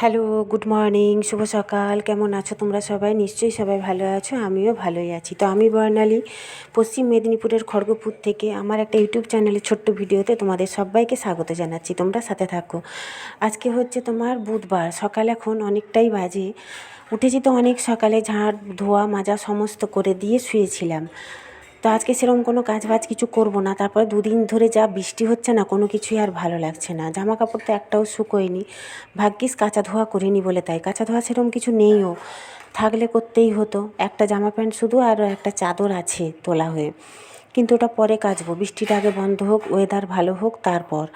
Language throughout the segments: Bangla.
হ্যালো, গুড মর্নিং, শুভ সকাল। কেমন আছো তোমরা সবাই? নিশ্চয়ই সবাই ভালো আছো, আমিও ভালোই আছি। তো আমি বর্ণালী, পশ্চিম মেদিনীপুরের খড়গপুর থেকে আমার একটা ইউটিউব চ্যানেলের ছোট্ট ভিডিওতে তোমাদের সবাইকে স্বাগত জানাচ্ছি। তোমরা সাথে থাকো। আজকে হচ্ছে তোমার বুধবার, সকাল এখন অনেকটাই বাজে। উঠেছি তো অনেক সকালে ঝাঁট ধোয়া, মাজা সমস্ত করে দিয়ে শুয়েছিলাম। তো আজকে সেরকম কোনো কাজ বাজ কিছু করব না। তারপরে দুদিন ধরে যা বৃষ্টি হচ্ছে না, কোনো কিছুই আর ভালো লাগছে না। জামা কাপড় তো একটাও শুকোয়নি। ভাগ্যিস কাঁচা ধোয়া করিনি বলে তাই। কাঁচা ধোয়া সেরকম কিছু নেইও। থাকলে করতেই হতো। একটা জামা প্যান্ট শুধু আর একটা চাদর আছে তোলা হয়ে। কিন্তু ওটা পরে কাচবো। বৃষ্টিটা আগে বন্ধ হোক ওয়েদার ভালো হোক, তারপর।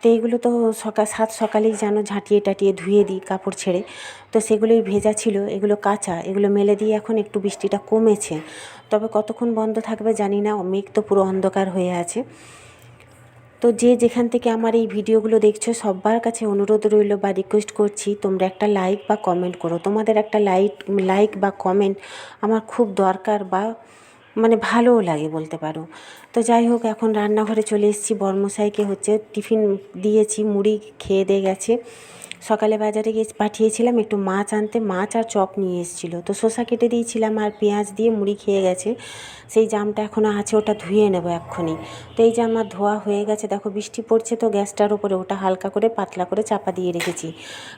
তো এইগুলো তো সকাল, সাত সকালেই যেন ঝাঁটিয়ে টাটিয়ে ধুয়ে দিই কাপড় ছেড়ে। তো সেগুলোই ভেজা ছিল, এগুলো কাঁচা, এগুলো মেলে দিয়ে এখন একটু বৃষ্টিটা কমেছে। তবে কতক্ষণ বন্ধ থাকবে জানি না, মেঘ তো পুরো অন্ধকার হয়ে আছে। তো যে যেখান থেকে আমার এই ভিডিওগুলো দেখছ সবার কাছে অনুরোধ রইল বা রিকোয়েস্ট করছি, তোমরা একটা লাইক বা কমেন্ট করো। তোমাদের একটা লাইক লাইক বা কমেন্ট আমার খুব দরকার বা মানে ভালোও লাগে বলতে পারো। তো যাই হোক, এখন রান্নাঘরে চলে এসেছি। বর্মশাইকে হচ্ছে টিফিন দিয়েছি, মুড়ি খেয়ে দিয়ে গেছে। সকালে বাজারে গিয়ে পাঠিয়েছিলাম একটু মাছ আনতে, মাছ আর চপ নিয়ে এসেছিল। তো শসা কেটে দিয়েছিলাম আর পেঁয়াজ দিয়ে মুড়ি খেয়ে গেছে। সেই জামটা এখনও আছে, ওটা ধুয়ে নেব এক্ষুনি। তো এই যে আমার ধোয়া হয়ে গেছে, দেখো বৃষ্টি পড়ছে তো গ্যাসটার উপরে, ওটা হালকা করে পাতলা করে চাপা দিয়ে রেখেছি।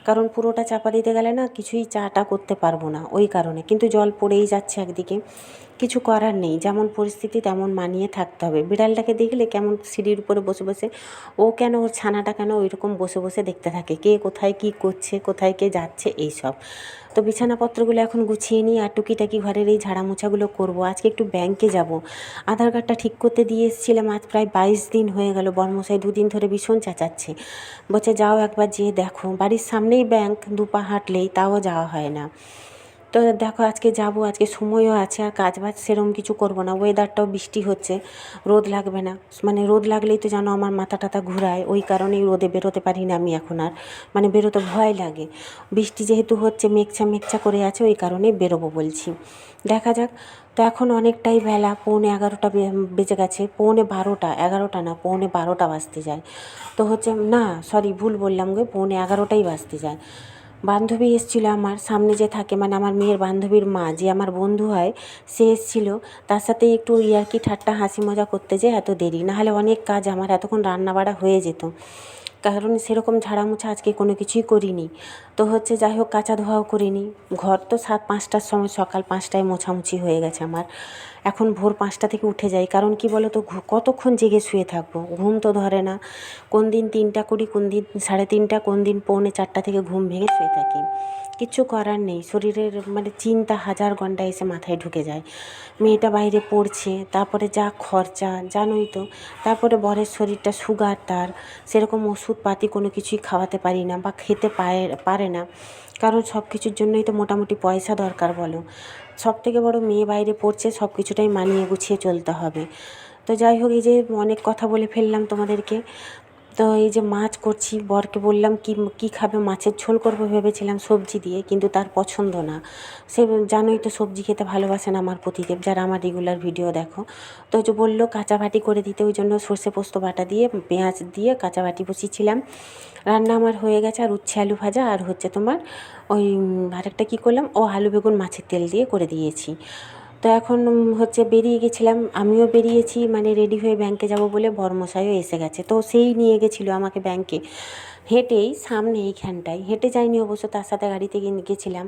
কারণ পুরোটা চাপা দিতে গেলে না কিছুই চাটা করতে পারব না, ওই কারণে। কিন্তু জল পড়েই যাচ্ছে একদিকে। কিছু করার নেই, যেমন পরিস্থিতি তেমন মানিয়ে থাকতে হবে। বিড়ালটাকে দেখলে কেমন সিঁড়ির উপরে বসে বসে, ও কেন ওর ছানাটা কেন ওইরকম বসে বসে দেখতে থাকে? কে কোথায় কি করছে, কোথায় কে যাচ্ছে এই সব তো বিছানাপত্রগুলো এখন গুছিয়ে নিই আর টুকিটাকি ঘরের এই ঝাড়া মোছাগুলো করব। আজকে একটু ব্যাংকে যাব। আধার কার্ডটা ঠিক করতে দিয়ে এসেছিলাম, আজ প্রায় বাইশ দিন হয়ে গেল, বর্মশাই দুদিন ধরে ভীষণ চেঁচাচ্ছে। বলছে, যাও একবার যেয়ে দেখো। বাড়ির সামনেই ব্যাংক দুপা হাঁটলেই তাও যাওয়া হয় না। তো দেখো আজকে যাব, আজকে সময়ও আছে আর কাজ বাজ সেরকম কিছু করব না। ওয়েদারটাও বৃষ্টি হচ্ছে, রোদ লাগবে না। মানে রোদ লাগলেই তো জানো আমার মাথা টাথা ঘুরায়, ওই কারণেই রোদে বেরোতে পারি না আমি এখন আর। মানে বেরোতে ভয় লাগে। বৃষ্টি যেহেতু হচ্ছে, মেঘছা মেঘছা করে আছে, ওই কারণেই বেরোবো বলছি। দেখা যাক, তো এখন অনেকটাই বেলা, পৌনে এগারোটা বেজে গেছে, পৌনে বারোটা, এগারোটা না, পৌনে বারোটা বাজতে যায়। তো হচ্ছে, না সরি ভুল বললাম গো, পৌনে এগারোটাই বাজতে যায়। বান্ধবী এসেছিল আমার, সামনে যে থাকে মানে আমার মেয়ের বান্ধবীর মা, যে আমার বন্ধু হয়, সে এসেছিল। তার সাথে একটু ইয়ার্কি ঠাট্টা হাসি মজা করতে যে এত দেরি, নাহলে অনেক কাজ আমার, এতক্ষণ রান্নাবাড়া হয়ে যেত। কারণ সেরকম ঝাড়া মোছা আজকে কোনো কিছুই করিনি। তো হচ্ছে যাই হোক কাঁচা ধোয়াও করিনি। ঘর তো সাত পাঁচটার সময়, সকাল পাঁচটায় মোছামুছি হয়ে গেছে আমার। এখন ভোর পাঁচটা থেকে উঠে যাই। কারণ কি বলো তো কতক্ষণ জেগে শুয়ে থাকব? ঘুম তো ধরে না। কোন দিন তিনটা করি কোন দিন সাড়ে তিনটা কোন দিন পৌনে চারটা থেকে ঘুম ভেঙে শুয়ে থাকি। কিচ্ছু করার নেই। শরীরের মানে চিন্তা হাজার ঘণ্টা এসে মাথায় ঢুকে যায়। মেয়েটা বাইরে পড়ছে, তারপরে যা খরচা, জানোই তো। তারপরে বরের শরীরটা সুগার, তার সেরকম ওষুধপাতি কোনো কিছুই খাওয়াতে পারি না বা খেতে পারে পারে না। কারণ সব কিছুর জন্যই তো মোটামুটি পয়সা দরকার বলো। সব থেকে বড় মেয়ে বাইরে পড়ছে সব কিছুটাই মানিয়ে গুছিয়ে চলতে হবে। তো যাই হোক, এই যে অনেক কথা বলে ফেললাম তোমাদেরকে। তো এই যে মাছ করছি, বরকে বললাম, কি, কী খাবে মাছের ঝোল করব? ভেবেছিলাম সবজি দিয়ে, কিন্তু তার পছন্দ না। সে জানোই তো সবজি খেতে ভালোবাসে না আমার প্রতিদেব, যারা আমার রেগুলার ভিডিও দেখো। তো যে বলল, কাঁচা বাটি করে দিতে। ওই জন্য সর্ষে পোস্ত বাটা দিয়ে, পেঁয়াজ দিয়ে কাঁচা বাটি বসিয়েছিলাম। রান্না আমার হয়ে গেছে আর উচ্ছে আলু ভাজা আর হচ্ছে তোমার ওই আরেকটা কী করলাম? ও আলু বেগুন মাছের তেল দিয়ে করে দিয়েছি। তো এখন হচ্ছে বেরিয়ে গেছিলাম। আমিও বেরিয়েছি মানে রেডি হয়ে ব্যাংকে যাব বলে বর্মশাইও এসে গেছে। তো সেই নিয়ে গেছিল আমাকে ব্যাংকে হেঁটেই সামনে এইখানটায়। হেঁটে যাইনি অবশ্য, তার সাথে গাড়িতে গেছিলাম।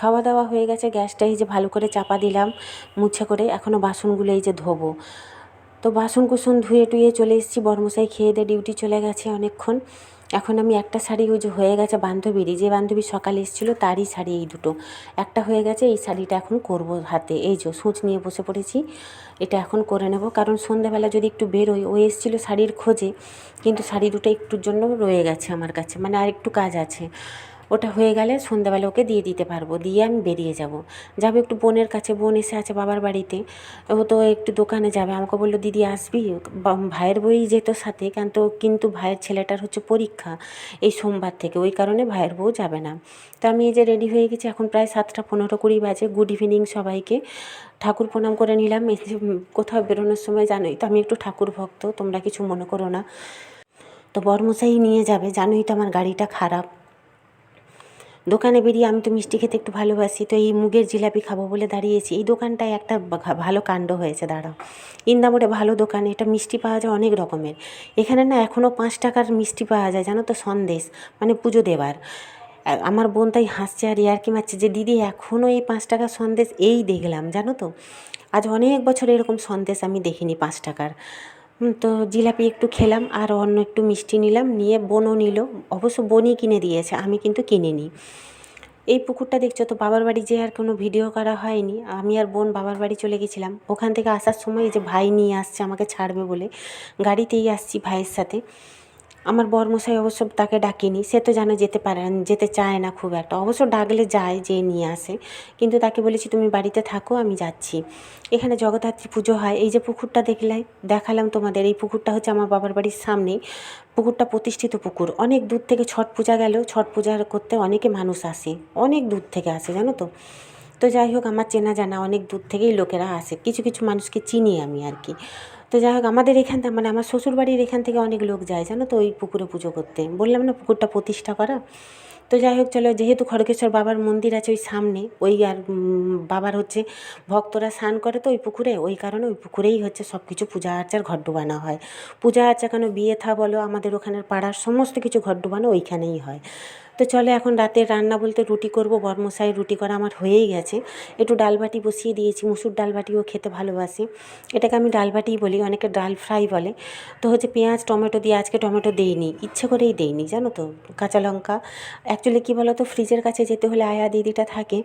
খাওয়া দাওয়া হয়ে গেছে, গ্যাসটা এই যে ভালো করে চাপা দিলাম, মুছে করে এখনও বাসনগুলো এই যে ধোবো। তো বাসন কুসন ধুয়ে টুয়ে চলে এসেছি, বর্মশাই খেয়ে দিয়ে ডিউটি চলে গেছে অনেকক্ষণ। এখন আমি একটা শাড়ি, ওই যে হয়ে গেছে বান্ধবীরই যে বান্ধবী সকালে এসেছিল, তারই শাড়ি এই দুটো। একটা হয়ে গেছে, এই শাড়িটা এখন করব হাতে। এই যে সূচ নিয়ে বসে পড়েছি, এটা এখন করে নেব। কারণ সন্ধ্যাবেলা যদি একটু বেরোই, ও এসেছিল শাড়ির খোঁজে, কিন্তু শাড়ি দুটো একটুর জন্য রয়ে গেছে আমার কাছে। মানে আর একটু কাজ আছে। ওটা হয়ে গেলে সন্ধ্যাবেলা ওকে দিয়ে দিতে পারব, দিয়ে আমি বেরিয়ে যাব। যাব একটু বোনের কাছে, বোন এসে আছে বাবার বাড়িতে। ও তো একটু দোকানে যাবে। আমাকে বলল, দিদি, আসবি? ভাইয়ের বই যেত সাথে কিন্তু কিন্তু ভাইয়ের ছেলেটার হচ্ছে পরীক্ষা এই সোমবার থেকে। ওই কারণে ভাইয়ের বউ যাবে না। তো আমি এই যে রেডি হয়ে গেছি, এখন প্রায় সাতটা পনেরো কুড়ি বাজে। গুড ইভিনিং সবাইকে। ঠাকুর প্রণাম করে নিলাম। কোথাও বেরোনোর সময় জানোই তো, আমি একটু ঠাকুর ভক্ত, তোমরা কিছু মনে করো না। তো বর্মশাই নিয়ে যাবে। জানোই তো আমার গাড়িটা খারাপ। দোকানে বেরিয়ে আমি তো মিষ্টি খেতে একটু ভালোবাসি, তো এই মুগের জিলাপি খাব বলে দাঁড়িয়েছি। এই দোকানটায় একটা ভালো কাণ্ড হয়েছে, দাঁড়াও। ইন্দামোড়ে ভালো দোকান, এটা মিষ্টি পাওয়া যায় অনেক রকমের। এখানে না এখনও পাঁচ টাকার মিষ্টি পাওয়া যায়, জানো তো, সন্দেশ মানে পুজো দেবার আমার বোন তাই হাসছে আর ইয়ার্কি মারছে যে, দিদি এখনও এই পাঁচ টাকার সন্দেশ এই দেখলাম, জানো তো? আজ অনেক বছর এরকম সন্দেশ আমি দেখিনি পাঁচ টাকার। তো জিলাপি একটু খেলাম আর অন্য একটু মিষ্টি নিলাম, নিয়ে বনও নিল। অবশ্য বনই কিনে দিয়েছে, আমি কিন্তু কিনিনি। এই পুকুরটা দেখছ তো, বাবার বাড়ি যে আর কোনো ভিডিও করা হয়নি। আমি আর বোন বাবার বাড়ি চলে গেছিলাম। ওখান থেকে আসার সময় যে ভাই নিয়ে আসছে, আমাকে ছাড়বে বলে। গাড়িতেই আসছি ভাইয়ের সাথে। আমার বরমশাই অবশ্য তাকে ডাকিনি, সে তো জানো যেতে পারে যেতে চায় না খুব একটা। অবশ্য ডাকলে যায় যে নিয়ে আসে, কিন্তু তাকে বলেছি তুমি বাড়িতে থাকো, আমি যাচ্ছি। এখানে জগদ্ধাত্রী পুজো হয়, এই যে পুকুরটা দেখলে, দেখালাম তোমাদের, এই পুকুরটা হচ্ছে আমার বাবার বাড়ির সামনেই পুকুরটা প্রতিষ্ঠিত পুকুর, অনেক দূর থেকে ছট পূজা গেলেও ছট পূজা করতে অনেকে মানুষ আসে, অনেক দূর থেকে আসে, জানো তো। তো যাই হোক, আমার চেনা জানা অনেক দূর থেকেই লোকেরা আসে, কিছু কিছু মানুষকে চিনি আমি আর কি। তো যাই হোক, আমাদের এখান থেকে মানে আমার শ্বশুরবাড়ির এখান থেকে অনেক লোক যায়, জানো তো? ওই পুকুরে পুজো করতে। বললাম না, পুকুরটা প্রতিষ্ঠা করা। তো যাই হোক, চলো, যেহেতু খড়গেশ্বর বাবার মন্দির আছে ওই সামনে, ওই আর বাবার হচ্ছে ভক্তরা স্নান করে তো ওই পুকুরে, ওই কারণে ওই পুকুরেই হচ্ছে সব কিছু পূজা আর্চার ঘর ডুবানো হয়। পূজা আর্চা কেন বিয়ে থা বলো? আমাদের ওখানের পাড়ার সমস্ত কিছু ঘর ডুবানো ওইখানেই হয়। তো চলে এখন রাতের রান্না বলতে রুটি করব, বর্মশাই রুটি করা আমার হয়েই গেছে। একটু ডালবাটি বসিয়ে দিয়েছি, মুসুর ডালবাটিও খেতে ভালোবাসি। এটাকে আমি ডালবাটিই বলি, অনেকে ডাল ফ্রাই বলে। তো হচ্ছে পেঁয়াজ, টমেটো দিয়ে আজকে টমেটো দেইনি, ইচ্ছে করেই দেইনি, জানো তো? কাঁচা লঙ্কা। অ্যাকচুয়ালি কী বলো তো ফ্রিজের কাছে যেতে হলে আয়া দিদিটা থাকে।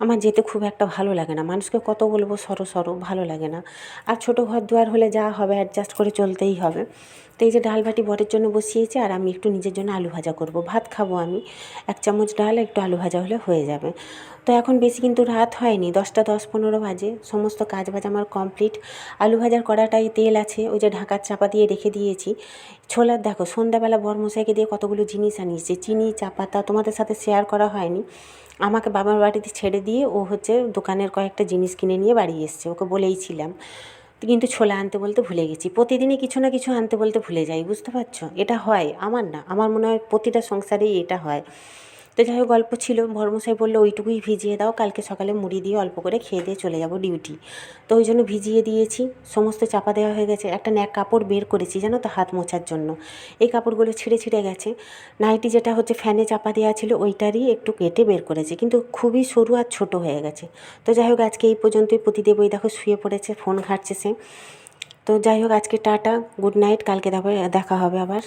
আমার যেতে খুব একটা ভালো লাগে না। মানুষকে কত বলব, সরো সরো, ভালো লাগে না। আর ছোটো ঘর দুয়ার হলে যা হবে অ্যাডজাস্ট করে চলতেই হবে। তো এই যে ডাল বরের জন্য বসিয়েছি, আর আমি একটু নিজের জন্য আলু ভাজা করব। ভাত খাব আমি। এক চামচ ডাল, একটু আলু ভাজা হলে হয়ে যাবে। তো এখন বেশি কিন্তু রাত হয়নি, দশটা দশ পনেরো বাজে। সমস্ত কাজ বাজ আমার কমপ্লিট আলু ভাজার কড়াটাই তেল আছে, ওই যে ঢাকার চাপা দিয়ে রেখে দিয়েছি। ছোলার দেখো, সন্ধ্যাবেলা বরমশাইকে দিয়ে কতগুলো জিনিস আনিয়েছে। চিনি, চা পাতা তোমাদের সাথে শেয়ার করা হয়নি। আমাকে বাবার বাড়িতে ছেড়ে দিয়ে ও হচ্ছে দোকানের কয়েকটা জিনিস কিনে নিয়ে বাড়ি এসছে। ওকে বলেইছিলাম, কিন্তু ছোলা আনতে বলতে ভুলে গেছি। প্রতিদিনই কিছু না কিছু আনতে বলতে ভুলে যাই, বুঝতে পারছ? এটা হয়, আমার না, আমার মনে হয় প্রতিটা সংসারেই এটা হয়। তো যাই হোক, গল্প ছিল। ভরমশাই বলল, ওইটুকুই ভিজিয়ে দাও, কালকে সকালে মুড়ি দিয়ে অল্প করে খেয়ে দিয়ে চলে যাব ডিউটি তো ওই জন্য ভিজিয়ে দিয়েছি। সমস্ত চাপা দেওয়া হয়ে গেছে। একটা ন্যাক কাপড় বের করেছি, জানো তো, হাত মোছার জন্য। এই কাপড়গুলো ছিঁড়ে ছিঁড়ে গেছে। নাইটি যেটা হচ্ছে ফ্যানে চাপা দেওয়া ছিল, ওইটারই একটু কেটে বের করেছি। কিন্তু খুবই সরু আর ছোট হয়ে গেছে। তো যাই হোক, আজকে এই পর্যন্তই। প্রতিদেব ওই দেখো, শুয়ে পড়েছে ফোন ঘাটছে সে। তো যাই হোক, আজকে টাটা গুড নাইট কালকে দেখা দেখা হবে আবার।